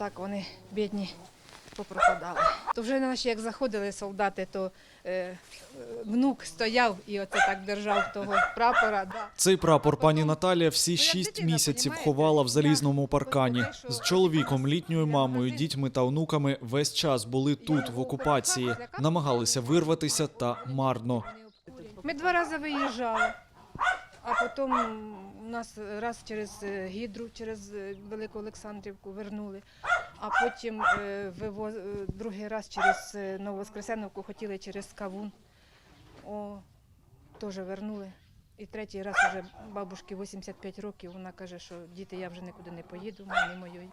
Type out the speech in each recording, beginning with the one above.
так вони бідні попропадали. То вже наші як заходили солдати, то е, внук стояв і оце так держав того прапора. Да. Цей прапор пані Наталія всі шість місяців ховала в залізному паркані. З чоловіком, літньою мамою, дітьми та онуками весь час були тут, в окупації, намагалися вирватися та марно. Ми два рази виїжджали, а потім нас раз через е, Гідру, через е, Велику Олександрівку вернули, а потім е, вивоз... е, другий раз через е, Нововоскресеновку хотіли через Кавун. О, теж вернули. І третій раз вже бабушці 85 років, вона каже, що діти, я вже нікуди не поїду, мамі моєї.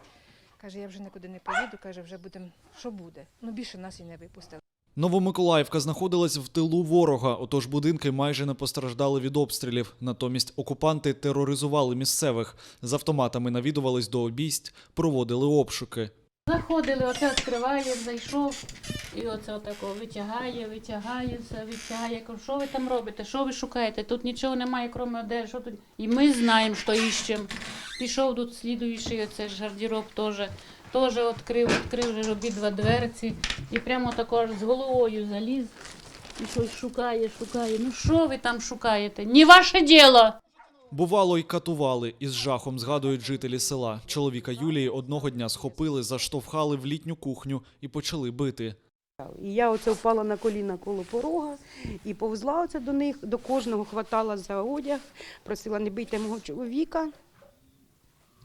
Каже, я вже нікуди не поїду, каже, вже будемо, що буде. Ну більше нас і не випустили. Новомиколаївка знаходилась в тилу ворога, отож будинки майже не постраждали від обстрілів. Натомість окупанти тероризували місцевих. З автоматами навідувались до обійсть, проводили обшуки. Заходили, оце відкриває, зайшов, і оце отако витягає, витягає, все витягає. Я що ви там робите? Що ви шукаєте? Тут нічого немає, крім одежі. Що тут? І ми знаємо, що іщемо. Пішов тут слідуючий, оце ж гардероб теж. Теж відкрив, відкрив обидва дверці. І прямо також з головою заліз. І щось шукає, шукає. Ну що ви там шукаєте? Не ваше діло! Бувало, й катували. Із жахом згадують жителі села. Чоловіка Юлії одного дня схопили, заштовхали в літню кухню і почали бити. І я оце впала на коліна коло порога і повзла оце до них, до кожного хватала за одяг, просила не бийте мого чоловіка.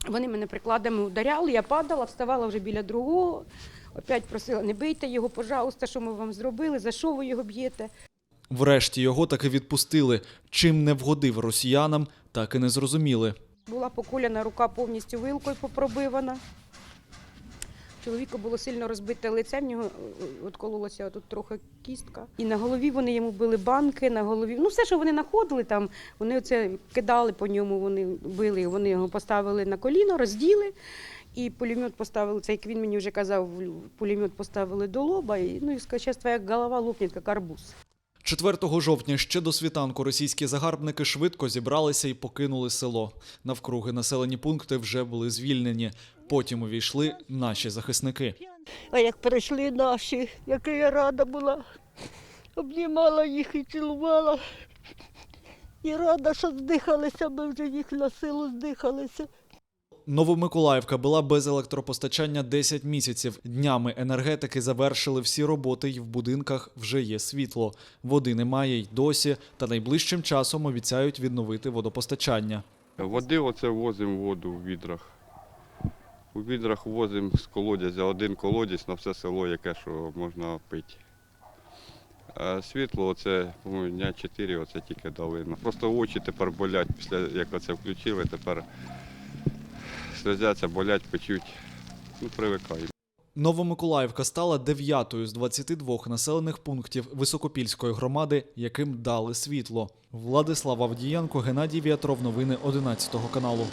Вони мене прикладами ударяли, я падала, вставала вже біля другого. Опять просила, не бийте його, пожалуйста, що ми вам зробили, за що ви його б'єте. Врешті його таки відпустили. Чим не вгодив росіянам, так і не зрозуміли. Була покуляна рука повністю вилкою попробивана. Чоловіка було сильно розбите лице, в нього е, відкололася тут трохи кістка. І на голові вони йому били банки, на голові. Ну, все, що вони знаходили там, вони оце кидали по ньому, вони били, вони його поставили на коліно, розділи. І пулемет поставили, це як він мені вже казав, пулемет поставили до лоба, і, ну і сказав, твоя голова лопне, як арбуз. 4 жовтня ще до світанку російські загарбники швидко зібралися і покинули село. Навкруги населені пункти вже були звільнені. Потім увійшли наші захисники. А як прийшли наші, яка я рада була, обнімала їх і цілувала. І рада, що здихалися, ми вже їх на силу здихалися. Новомиколаївка була без електропостачання 10 місяців. Днями енергетики завершили всі роботи, і в будинках вже є світло. Води немає й досі, та найближчим часом обіцяють відновити водопостачання. Води оце возимо воду в відрах. У відрах возимо з колодязя один колодязь на все село, яке що можна пити. А світло оце, по-моєму, дня 4 оце тільки дали. Ну, Просто очі тепер болять після як оце включили, тепер сльозяться, болять, печуть. Ну, привикаємо. Новомиколаївка стала дев'ятою з 22 населених пунктів Високопільської громади, яким дали світло. Владислав Авдієнко, Геннадій Віатров. Новини 11 каналу.